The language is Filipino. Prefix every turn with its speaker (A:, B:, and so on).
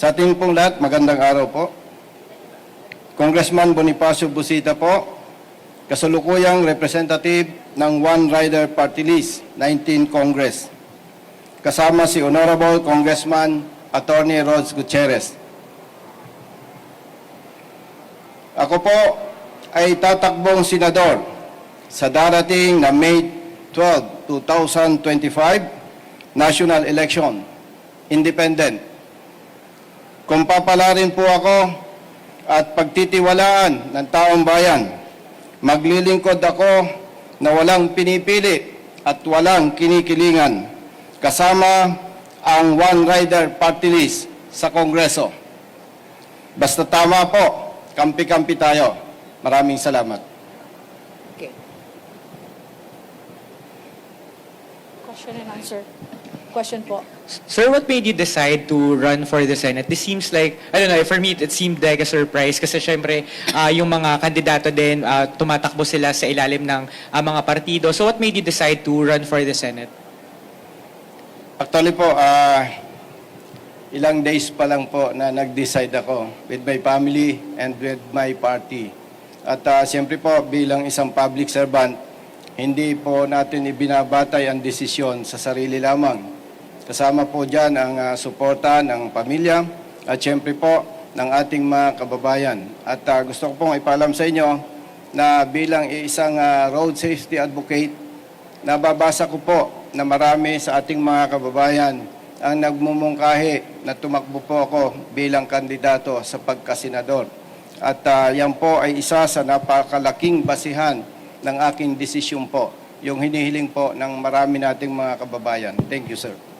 A: Sa ating pong lahat, magandang araw po. Congressman Bonifacio Busita po, kasalukuyang representative ng One Rider Party List, 19 Congress. Kasama si Honorable Congressman Attorney Rods Gutierrez. Ako po ay tatakbong senador sa darating na May 12, 2025 national election, independent. Kung papalarin po ako at pagtitiwalaan ng taong bayan, maglilingkod ako na walang pinipili at walang kinikilingan kasama ang One Rider Party List sa Kongreso. Basta tama po, kampi-kampi tayo. Maraming salamat.
B: Okay. Question and answer. Question po.
C: Sir, what made you decide to run for the Senate? This seems like, I don't know, for me, it seemed like a surprise kasi syempre, ah, yung mga kandidato din, ah, tumatakbo sila sa ilalim ng ah, mga partido. So what made you decide to run for the Senate?
A: Actually po, ah, ilang days pa lang po na nag-decide ako with my family and with my party. At ah, siyempre po, bilang isang public servant, hindi po natin ibinabatay ang desisyon sa sarili lamang. Kasama po dyan ang ah, suporta ng pamilya at siyempre po ng ating mga kababayan. At ah, gusto ko pong ipalam sa inyo na bilang isang ah, road safety advocate, nababasa ko po na marami sa ating mga kababayan ang nagmumungkahi na tumakbo po ako bilang kandidato sa pagkasenador. At ah, yan po ay isa sa napakalaking basihan ng aking desisyon po, yung hinihiling po ng marami nating mga kababayan. Thank you, sir.